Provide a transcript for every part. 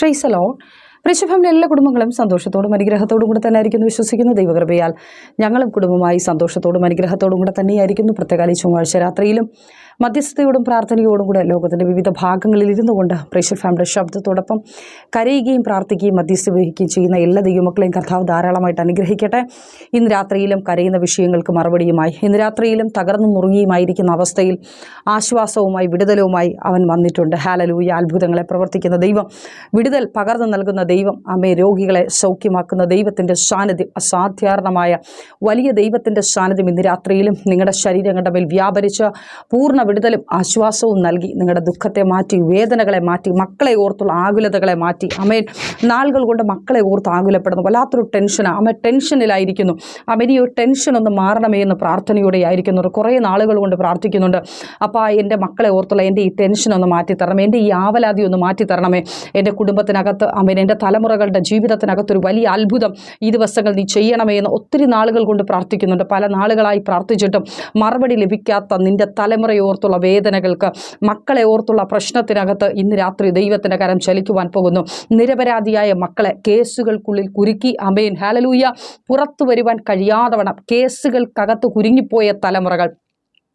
പ്രൈസലോ ഋഷഭമിലെ എല്ലാ കുടുംബങ്ങളും സന്തോഷത്തോടും അനുഗ്രഹത്തോടും കൂടെ തന്നെ ആയിരിക്കുന്നു വിശ്വസിക്കുന്ന. ദൈവകൃപയാൽ ഞങ്ങളും കുടുംബമായി സന്തോഷത്തോടും അനുഗ്രഹത്തോടും കൂടെ തന്നെയായിരിക്കുന്നു. പ്രത്യേകാലി ചൊവ്വാഴ്ച രാത്രിയിലും മധ്യസ്ഥതയോടും പ്രാർത്ഥനയോടും കൂടെ ലോകത്തിന്റെ വിവിധ ഭാഗങ്ങളിൽ ഇരുന്നു കൊണ്ട് പ്രേക്ഷക ഫാമിലിയുടെ ശബ്ദത്തോടൊപ്പം കരയുകയും പ്രാർത്ഥിക്കുകയും മധ്യസ്ഥ വഹിക്കുകയും ചെയ്യുന്ന എല്ലാ ദൈവമക്കളെയും കർത്താവ് ധാരാളമായിട്ട് അനുഗ്രഹിക്കട്ടെ. ഇന്ന് രാത്രിയിലും കരയുന്ന വിഷയങ്ങൾക്ക് മറുപടിയുമായി ഇന്ന് രാത്രിയിലും തകർന്നു നുറുങ്ങിയുമായിരിക്കുന്ന അവസ്ഥയിൽ ആശ്വാസവുമായി വിടുതലുമായി അവൻ വന്നിട്ടുണ്ട്. ഹാലലൂയ അത്ഭുതങ്ങളെ പ്രവർത്തിക്കുന്ന ദൈവം വിടുതൽ പകർന്നു നൽകുന്ന ദൈവം അമ്മയെ രോഗികളെ സൗഖ്യമാക്കുന്ന ദൈവത്തിന്റെ സാന്നിധ്യം അസാധാരണമായ വലിയ ദൈവത്തിന്റെ സാന്നിധ്യം ഇന്ന് രാത്രിയിലും നിങ്ങളുടെ ശരീരങ്ങളുടെ മേൽ വ്യാപരിച്ച് പൂർണ വിടുതലും ആശ്വാസവും നൽകി. നിങ്ങളുടെ ദുഃഖത്തെ മാറ്റി വേദനകളെ മാറ്റി മക്കളെ ഓർത്തുള്ള ആകുലതകളെ മാറ്റി. അമ്മേൻ നാളുകൾ കൊണ്ട് മക്കളെ ഓർത്ത് ആകുലപ്പെടുന്നു. വല്ലാത്തൊരു ടെൻഷനാണ് അമ്മ ടെൻഷനിലായിരിക്കുന്നു. അമ്മ ഈ ഒരു ടെൻഷൻ ഒന്ന് മാറണമേ എന്ന് പ്രാർത്ഥനയോടെ ആയിരിക്കുന്നു കുറേ നാളുകൾ കൊണ്ട് പ്രാർത്ഥിക്കുന്നുണ്ട്. അപ്പോൾ എന്റെ മക്കളെ ഓർത്തുള്ള എന്റെ ഈ ടെൻഷൻ ഒന്ന് മാറ്റി തരണമേ എന്റെ ഈ ആവലാതി ഒന്ന് മാറ്റി തരണമേ എന്റെ കുടുംബത്തിനകത്ത് അമ്മേൻ എന്റെ തലമുറകളുടെ ജീവിതത്തിനകത്തൊരു വലിയ അത്ഭുതം ഈ ദിവസങ്ങൾ നീ ചെയ്യണമേ എന്ന് ഒത്തിരി നാളുകൾ കൊണ്ട് പ്രാർത്ഥിക്കുന്നുണ്ട്. പല നാളുകളായി പ്രാർത്ഥിച്ചിട്ടും മറുപടി ലഭിക്കാത്ത നിന്റെ തലമുറയെ ഓർത്തുള്ള വേദനകൾക്ക് മക്കളെ ഓർത്തുള്ള പ്രശ്നത്തിനകത്ത് ഇന്ന് രാത്രി ദൈവത്തിന്റെ കരം ചലിക്കുവാൻ പോകുന്നു. നിരപരാധിയായ മക്കളെ കേസുകൾക്കുള്ളിൽ കുരുക്കി അമേൻ ഹാലലൂയ പുറത്തു വരുവാൻ കഴിയാതവണം കേസുകൾക്കകത്ത് കുരുങ്ങിപ്പോയ തലമുറകൾ.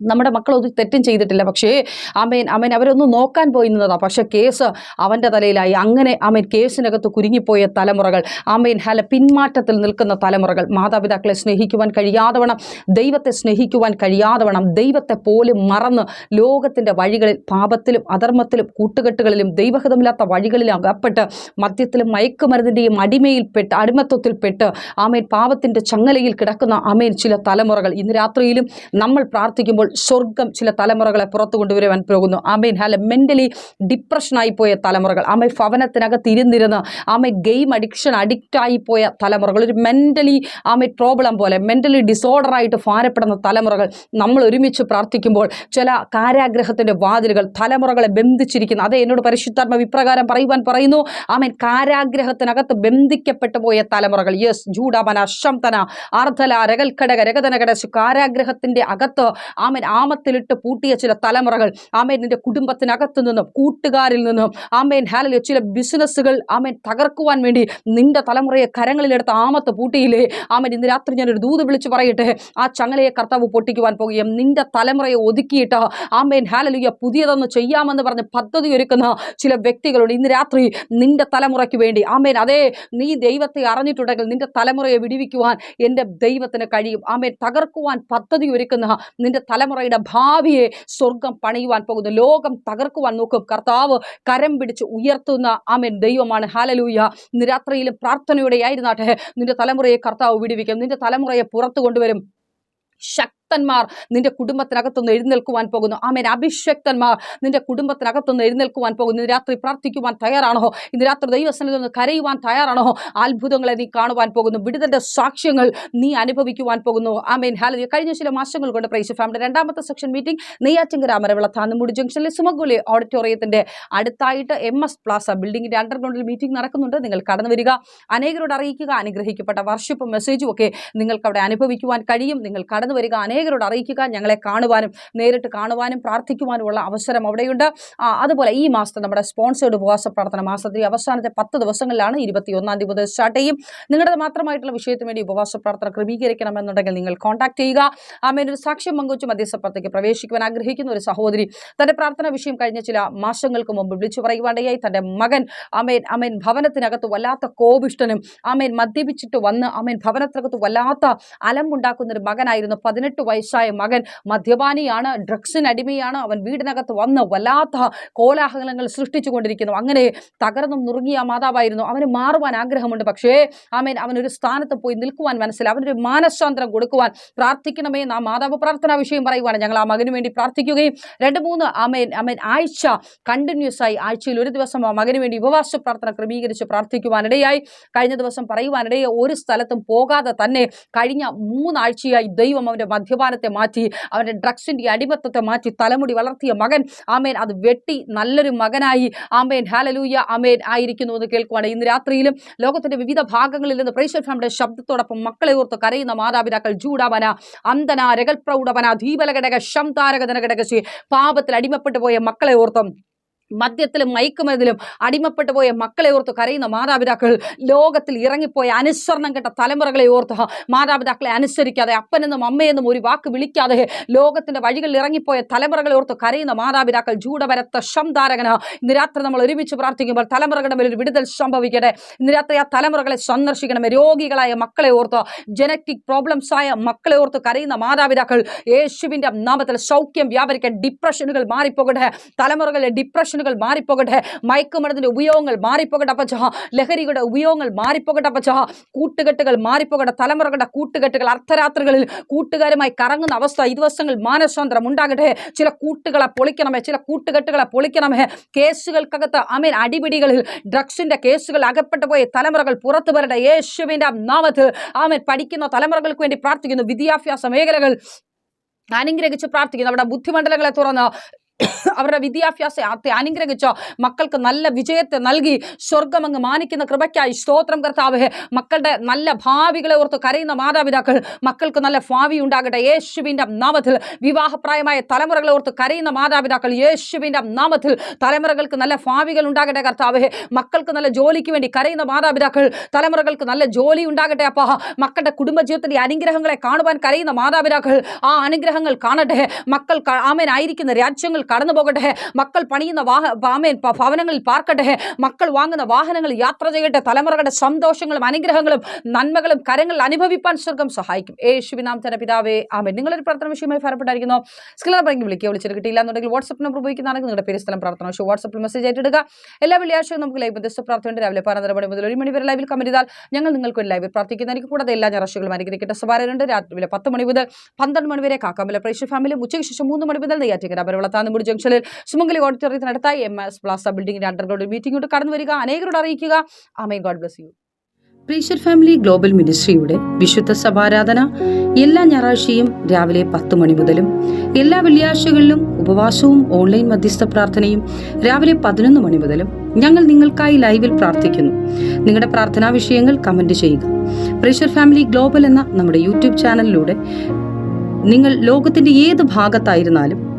നമ്മുടെ മക്കൾ ഒരു തെറ്റും ചെയ്തിട്ടില്ല. പക്ഷേ അമേൻ അമേൻ അവരൊന്നും നോക്കാൻ പോയി നിന്നതാ പക്ഷേ കേസ് അവന്റെ തലയിലായി. അങ്ങനെ അമേൻ കേസിനകത്ത് കുരുങ്ങിപ്പോയ തലമുറകൾ അമേൻ ഹല പിന്മാറ്റത്തിൽ നിൽക്കുന്ന തലമുറകൾ മാതാപിതാക്കളെ സ്നേഹിക്കുവാൻ കഴിയാതവണം ദൈവത്തെ സ്നേഹിക്കുവാൻ കഴിയാതവണം ദൈവത്തെ പോലും മറന്ന് ലോകത്തിന്റെ വഴികളിൽ പാപത്തിലും അധർമ്മത്തിലും കൂട്ടുകെട്ടുകളിലും ദൈവഹിതമില്ലാത്ത വഴികളിലും അകപ്പെട്ട് മദ്യത്തിലും മയക്കുമരുന്നിന്റെയും അടിമയിൽപ്പെട്ട് അടിമത്വത്തിൽപ്പെട്ട് ആമേൻ പാപത്തിന്റെ ചങ്ങലയിൽ കിടക്കുന്ന അമേൻ ചില തലമുറകൾ. ഇന്ന് രാത്രിയിലും നമ്മൾ പ്രാർത്ഥിക്കുമ്പോൾ സ്വർഗം ചില തലമുറകളെ പുറത്തു കൊണ്ടുവരുവാൻ പോകുന്നു. ആമേൻ. ഹല മെന്റലി ഡിപ്രഷനായി പോയ തലമുറകൾ. ആമേ ഭവനത്തിനകത്ത് ഇരുന്നിരുന്ന് ആമേ ഗെയിം അഡിക്ഷൻ അഡിക്റ്റായി പോയ തലമുറകൾ. ഒരു മെന്റലി ആമേ പ്രോബ്ലം പോലെ മെന്റലി ഡിസോർഡറായിട്ട് ഭാരപ്പെടുന്ന തലമുറകൾ നമ്മൾ ഒരുമിച്ച് പ്രാർത്ഥിക്കുമ്പോൾ ചില കാരാഗ്രഹത്തിന്റെ വാതിലുകൾ തലമുറകളെ ബന്ധിച്ചിരിക്കുന്നു. അത് എന്നോട് പരിശുദ്ധാത്മ വിപ്രകാരം പറയുവാൻ പറയുന്നു. ആമേൻ കാരാഗ്രഹത്തിനകത്ത് ബന്ധിക്കപ്പെട്ടു പോയ തലമുറകൾ. യെസ് ജൂഡാമന ശംതന ആർദ്ധല രകൽക്കടക രകതനകട കാരാഗ്രഹത്തിന്റെ അകത്ത് ആമേൻ ആമത്തിലിട്ട് പൂട്ടിയ ചില തലമുറകൾ ആമേൻ നിന്റെ കുടുംബത്തിനകത്ത് നിന്നും കൂട്ടുകാരിൽ നിന്നും ആമേൻ ഹാലലിയ ചില ബിസിനസ്സുകൾ ആമേൻ തകർക്കുവാൻ വേണ്ടി നിന്റെ തലമുറയെ കരങ്ങളിലെടുത്ത് ആമത്ത് പൂട്ടിയില്ലേ? ആമേൻ ഇന്ന് രാത്രി ഞാനൊരു ദൂത് വിളിച്ച് പറയട്ടെ. ആ ചങ്ങലയെ കർത്താവ് പൊട്ടിക്കുവാൻ പോകുകയും നിന്റെ തലമുറയെ ഒതുക്കിയിട്ട് ആമേൻ ഹാലലിയ പുതിയതൊന്ന് ചെയ്യാമെന്ന് പറഞ്ഞ് പദ്ധതി ഒരുക്കുന്ന ചില വ്യക്തികളുണ്ട്. ഇന്ന് രാത്രി നിന്റെ തലമുറയ്ക്ക് വേണ്ടി ആമേൻ അതേ നീ ദൈവത്തെ അറിഞ്ഞിട്ടുണ്ടെങ്കിൽ നിന്റെ തലമുറയെ വിടിവിക്കുവാൻ എന്റെ ദൈവത്തിന് കഴിയും. ആമേൻ തകർക്കുവാൻ പദ്ധതി ഒരുക്കുന്ന നിന്റെ തലമുറയുടെ ഭാവിയെ സ്വർഗം പണിയുവാൻ പോകുന്നു. ലോകം തകർക്കുവാൻ നോക്കും. കർത്താവ് കരം പിടിച്ച് ഉയർത്തുന്ന ആമേൻ. ദൈവമാണ്. ഹാലലൂയ ഇന്ന് രാത്രിയിലും പ്രാർത്ഥനയോടെ ആയിരുന്നാട്ടെ നിന്റെ തലമുറയെ കർത്താവ് വിടിവിക്കും. നിന്റെ തലമുറയെ പുറത്തു കൊണ്ടുവരും. ശക്തന്മാർ നിന്റെ കുടുംബത്തിനകത്തുനിന്ന് എഴുന്നേൽക്കുവാൻ പോകുന്നു. ആമേൻ. അഭിഷക്തന്മാർ നിന്റെ കുടുംബത്തിനകത്തുനിന്ന് എഴുന്നേൽക്കുവാൻ പോകുന്നു. ഇന്ന് രാത്രി പ്രാർത്ഥിക്കുവാൻ തയ്യാറാണോ? ഇന്ന് രാത്രി ദൈവസനത്തിൽ നിന്ന് കരയുവാൻ തയ്യാറാണോ? അത്ഭുതങ്ങളെ നീ കാണുവാൻ പോകുന്നു. വിടുതന്റെ സാക്ഷ്യങ്ങൾ നീ അനുഭവിക്കുവാൻ പോകുന്നു. ആമേൻ. ഹാല കഴിഞ്ഞ ചില മാസങ്ങൾ കൊണ്ട് പ്രൈസ് ഫാമിന്റെ രണ്ടാമത്തെ സെക്ഷൻ മീറ്റിംഗ് നെയ്യാറ്റിങ്കര അമരവിള താന്നുമുടി ജംഗ്ഷനിലെ സുമഗുലി ഓഡിറ്റോറിയത്തിന്റെ അടുത്തായിട്ട് എം എസ് പ്ലാസ ബിൽഡിംഗിന്റെ അണ്ടർഗ്രൗണ്ടിൽ മീറ്റിംഗ് നടക്കുന്നുണ്ട്. നിങ്ങൾ കടന്നു വരിക. അനേകരോട് അറിയിക്കുക. അനുഗ്രഹിക്കപ്പെട്ട വർഷിപ്പും മെസ്സേജും ഒക്കെ നിങ്ങൾക്ക് അവിടെ അനുഭവിക്കുവാൻ കഴിയും. നിങ്ങൾ കടന്നു വരിക. അനേകരോട് അറിയിക്കുക ഞങ്ങളെ കാണുവാനും നേരിട്ട് കാണുവാനും പ്രാർത്ഥിക്കുവാനുമുള്ള അവസരം അവിടെയുണ്ട്. അതുപോലെ ഈ മാസത്തെ നമ്മുടെ സ്പോൺസേഡ് ഉപവാസ പ്രാർത്ഥന മാസത്തിൽ അവസാനത്തെ പത്ത് ദിവസങ്ങളിലാണ് ഇരുപത്തി ഒന്നാം തീയതി മുതൽ സ്റ്റാർട്ട് ചെയ്യും. നിങ്ങളുടെ മാത്രമായിട്ടുള്ള വിഷയത്തിന് വേണ്ടി ഉപവാസ പ്രാർത്ഥന ക്രമീകരിക്കണമെന്നുണ്ടെങ്കിൽ നിങ്ങൾ കോൺടാക്ട് ചെയ്യുക. ആമേൻ ഒരു സാക്ഷ്യം പങ്കുവച്ച് മധ്യസ്ഥപ്പുറത്തേക്ക് പ്രവേശിക്കുവാൻ ആഗ്രഹിക്കുന്ന ഒരു സഹോദരി തന്റെ പ്രാർത്ഥന വിഷയം കഴിഞ്ഞ ചില മാസങ്ങൾക്ക് മുമ്പ് വിളിച്ചു പറയുവാണ്ടയായി തന്റെ മകൻ അമേൻ അമേൻ ഭവനത്തിനകത്ത് വല്ലാത്ത കോപിഷ്ടനും അമേൻ മദ്യപിച്ചിട്ട് വന്ന് അമേൻ ഭവനത്തിനകത്ത് വല്ലാത്ത അലമ്പുണ്ടാക്കുന്ന ഒരു മകനായിരുന്നു പതിനെട്ട് വയസ്സായ മകൻ മദ്യപാനിയാണ് ഡ്രഗ്സിന് അടിമയാണ്. അവൻ വീടിനകത്ത് വന്ന് വല്ലാത്ത കോലാഹലങ്ങൾ സൃഷ്ടിച്ചുകൊണ്ടിരിക്കുന്നു. അങ്ങനെ തകർന്നും നുറുങ്ങിയ മാതാവായിരുന്നു. അവന് മാറുവാൻ ആഗ്രഹമുണ്ട്. പക്ഷേ ആമേൻ അവനൊരു സ്ഥാനത്ത് പോയി നിൽക്കുവാൻ മനസ്സിലായി. അവനൊരു മാനസാന്തരം കൊടുക്കുവാൻ പ്രാർത്ഥിക്കണമേ ആ മാതാവ് പ്രാർത്ഥനാ വിഷയം പറയുവാണ്. ഞങ്ങൾ ആ മകന് വേണ്ടി പ്രാർത്ഥിക്കുകയും രണ്ട് മൂന്ന് ആമേൻ ആമേൻ ആഴ്ച കണ്ടിന്യൂസ് ആയി ആഴ്ചയിൽ ഒരു ദിവസം ആ മകന് വേണ്ടി ഉപവാസ പ്രാർത്ഥന ക്രമീകരിച്ച് പ്രാർത്ഥിക്കുവാനിടയായി. കഴിഞ്ഞ ദിവസം പറയുവാനിടയായി ഒരു സ്ഥലത്തും പോകാതെ തന്നെ കഴിഞ്ഞ മൂന്നാഴ്ചയായി ദൈവം അവന്റെ മദ്യപാനത്തെ മാറ്റി അവന്റെ ഡ്രഗ്സിന്റെ അടിമത്തത്തെ മാറ്റി തലമുടി വളർത്തിയ മകൻ ആമേൻ അത് വെട്ടി നല്ലൊരു മകനായി. ആമേൻ ഹാലലൂയ ആമേൻ ആയിരിക്കുന്നു എന്ന് കേൾക്കുവാണ് ഇന്ന് രാത്രിയിലും. ലോകത്തിന്റെ വിവിധ ഭാഗങ്ങളിൽ നിന്ന് പ്രേഷർ ഫാമിയുടെ ശബ്ദത്തോടൊപ്പം മക്കളെ ഓർത്ത് കരയുന്ന മാതാപിതാക്കൾ ജൂഡാവന അന്തന രകൽപ്രൗഢവന ധീപലഘടക ശംതാരകതനഘടകശി പാപത്തിൽ അടിമപ്പെട്ടു പോയ മക്കളെ ഓർത്തും മദ്യത്തിലും മയക്കുമരുന്നിലും അടിമപ്പെട്ടു പോയ മക്കളെ ഓർത്ത് കരയുന്ന മാതാപിതാക്കൾ ലോകത്തിൽ ഇറങ്ങിപ്പോയ അനുസരണം കെട്ട തലമുറകളെ ഓർത്ത് മാതാപിതാക്കളെ അനുസരിക്കാതെ അപ്പനെന്നും അമ്മയെന്നും ഒരു വാക്ക് വിളിക്കാതെ ലോകത്തിന്റെ വഴികളിൽ ഇറങ്ങിപ്പോയ തലമുറകളെ ഓർത്ത് കരയുന്ന മാതാപിതാക്കൾ ജൂഡവരത്ത ശംധാരകന ഇന്ന് രാത്രി നമ്മൾ ഒരുമിച്ച് പ്രാർത്ഥിക്കുമ്പോൾ തലമുറകളുടെ മേലൊരു വിടുതൽ സംഭവിക്കട്ടെ. ഇന്ന് രാത്രി ആ തലമുറകളെ സന്ദർശിക്കണമേ രോഗികളായ മക്കളെ ഓർത്ത് ജനറ്റിക് പ്രോബ്ലംസ് ആയ മക്കളെ ഓർത്ത് കരയുന്ന മാതാപിതാക്കൾ യേശുവിന്റെ നാമത്തിൽ സൗഖ്യം വ്യാപരിക്കാൻ ഡിപ്രഷനുകൾ മാറിപ്പോകട്ടെ. തലമുറകളിലെ ഡിപ്രഷനുകൾ മാറിപ്പോകട്ടെ. മയക്കുമരുന്നിന്റെ ഉപയോഗങ്ങൾ മാറിപ്പോകട്ടെ അപ്പച്ച. ലഹരിയുടെ ഉപയോഗങ്ങൾ മാറിപ്പോകട്ടെ അപ്പച്ച. കൂട്ടുകെട്ടുകൾ മാറിപ്പോകട്ടെ തലമുറകളുടെ കൂട്ടുകെട്ടുകൾ അർദ്ധരാത്രികളിൽ കൂട്ടുകാരുമായി കറങ്ങുന്ന അവസ്ഥ ഈ ദിവസങ്ങളിൽ മാനസാന്തരം ഉണ്ടാകട്ടെ. ചില കൂട്ടുകളെ പൊളിക്കണമേ ചില കൂട്ടുകെട്ടുകളെ പൊളിക്കണമേ. കേസുകൾക്കകത്ത് അമീൻ അടിപിടികളിൽ ഡ്രഗ്സിന്റെ കേസുകൾ അകപ്പെട്ടു പോയ തലമുറകൾ പുറത്തു വരട്ടെ. യേശുവിന്റെ നാമത്തിൽ ആമേൻ പഠിക്കുന്ന തലമുറകൾക്ക് വേണ്ടി പ്രാർത്ഥിക്കുന്നു. വിദ്യാഭ്യാസ മേഖലകൾ അനുഗ്രഹിച്ച് പ്രാർത്ഥിക്കുന്നു. അവിടെ ബുദ്ധിമണ്ഡലങ്ങളെ തുറന്ന് അവരുടെ വിദ്യാഭ്യാസത്തെ അനുഗ്രഹിച്ചോ മക്കൾക്ക് നല്ല വിജയത്തെ നൽകി സ്വർഗം അങ്ങ് മാനിക്കുന്ന കൃപയ്ക്കായി സ്തോത്രം കർത്താവേ. മക്കളുടെ നല്ല ഭാവികളെ ഓർത്ത് കരയുന്ന മാതാപിതാക്കൾ മക്കൾക്ക് നല്ല ഭാവി ഉണ്ടാകട്ടെ. യേശുവിന്റെ നാമത്തിൽ വിവാഹപ്രായമായ തലമുറകളെ ഓർത്ത് കരയുന്ന മാതാപിതാക്കൾ യേശുവിന്റെ നാമത്തിൽ തലമുറകൾക്ക് നല്ല ഭാവികൾ ഉണ്ടാകട്ടെ കർത്താവേ. മക്കൾക്ക് നല്ല ജോലിക്ക് വേണ്ടി കരയുന്ന മാതാപിതാക്കൾ തലമുറകൾക്ക് നല്ല ജോലി ഉണ്ടാകട്ടെ അപ്പാ. മക്കളുടെ കുടുംബജീവിതത്തിന്റെ അനുഗ്രഹങ്ങളെ കാണുവാൻ കരയുന്ന മാതാപിതാക്കൾ ആ അനുഗ്രഹങ്ങൾ കാണട്ടെ. മക്കൾ ആമേനായിരിക്കുന്ന രാജ്യങ്ങൾ കടന്നു പോകട്ടെ. മക്കൾ പണിയുന്ന വാഹ ഭവനങ്ങളിൽ പാർക്കട്ടെ. മക്കൾ വാങ്ങുന്ന വാഹനങ്ങൾ യാത്ര ചെയ്യട്ടെ. തലമുറകളുടെ സന്തോഷങ്ങളും അനുഗ്രഹങ്ങളും നന്മകളും കരങ്ങളിൽ അനുഭവിപ്പാൻ സ്വർഗം സഹായിക്കും. യേശുവിനാം തന്നെ പിതാവേ ആമേൻ. നിങ്ങളൊരു പ്രാർത്ഥന വിഷയമായി ഫലപ്പെട്ടായിരിക്കുന്നു. സ്കിലർ പറഞ്ഞു വിളിക്കുക വിളിച്ചിട്ട് കിട്ടിയില്ല എന്നുണ്ടെങ്കിൽ വാട്സപ്പ് നമ്പർ ഉപയോഗിക്കുന്നതാണെങ്കിൽ നിങ്ങളുടെ പേര് സ്ഥലം പ്രാർത്ഥന. വിഷയം വാട്സപ്പിൽ മെസ്സേജ് ആയിട്ടിടുക എല്ലാ വെള്ളിയാഴ്ചയും നമുക്ക് ലൈവ് മധ്യസ്ഥ പ്രാർത്ഥനയുണ്ട് രാവിലെ പതിനൊന്നര മണി മുതൽ ഒരു മണി വരെ ലൈവിൽ കമന്റ് ചെയ്താൽ ഞങ്ങൾ നിങ്ങൾക്ക് ഒരു ലൈവിൽ പ്രാർത്ഥിക്കുന്നതായിരിക്കും കൂടാതെ എല്ലാ ഞായറാഴ്ചകളും അനുഗ്രഹിക്കേണ്ട സവാരനുണ്ട് രാത്രി പത്ത് മണി മുതൽ പന്ത്രണ്ട് മണി വരെ കാക്കാമല പ്രേക്ഷ ഫാമിലി ഉച്ചയ്ക്ക് ശേഷം മൂന്ന് മണി മുതൽ നെയ്യാറ്റിക്കര പരവള താന്നുമുടി ജംഗ്ഷനിൽ സുമംഗലി ഓഡിറ്റോറിയത്തിനടുത്തായി എം എസ് പ്ലാസ ബിൽഡിംഗിന്റെ അണ്ടർഗ്രൗണ്ട് മീറ്റിംഗ് കടന്നു വരിക. അനേകരോട് അറിയിക്കുക. Amen God bless you pressure family global മിനിസ്ട്രിയുടെ വിശുദ്ധ സഭാരാധന എല്ലാ ഞായറാഴ്ചയും രാവിലെ പത്ത് മണി മുതലും എല്ലാ വെള്ളിയാഴ്ചകളിലും ഉപവാസവും ഓൺലൈൻ മധ്യസ്ഥ പ്രാർത്ഥനയും രാവിലെ പതിനൊന്ന് മണി മുതലും ഞങ്ങൾ നിങ്ങൾക്കായി ലൈവിൽ പ്രാർത്ഥിക്കുന്നു. നിങ്ങളുടെ പ്രാർത്ഥനാ വിഷയങ്ങൾ കമന്റ് ചെയ്യുക. പ്രീഷർ ഫാമിലി ഗ്ലോബൽ എന്ന നമ്മുടെ യൂട്യൂബ് ചാനലിലൂടെ നിങ്ങൾ ലോകത്തിന്റെ ഏത് ഭാഗത്തായിരുന്നാലും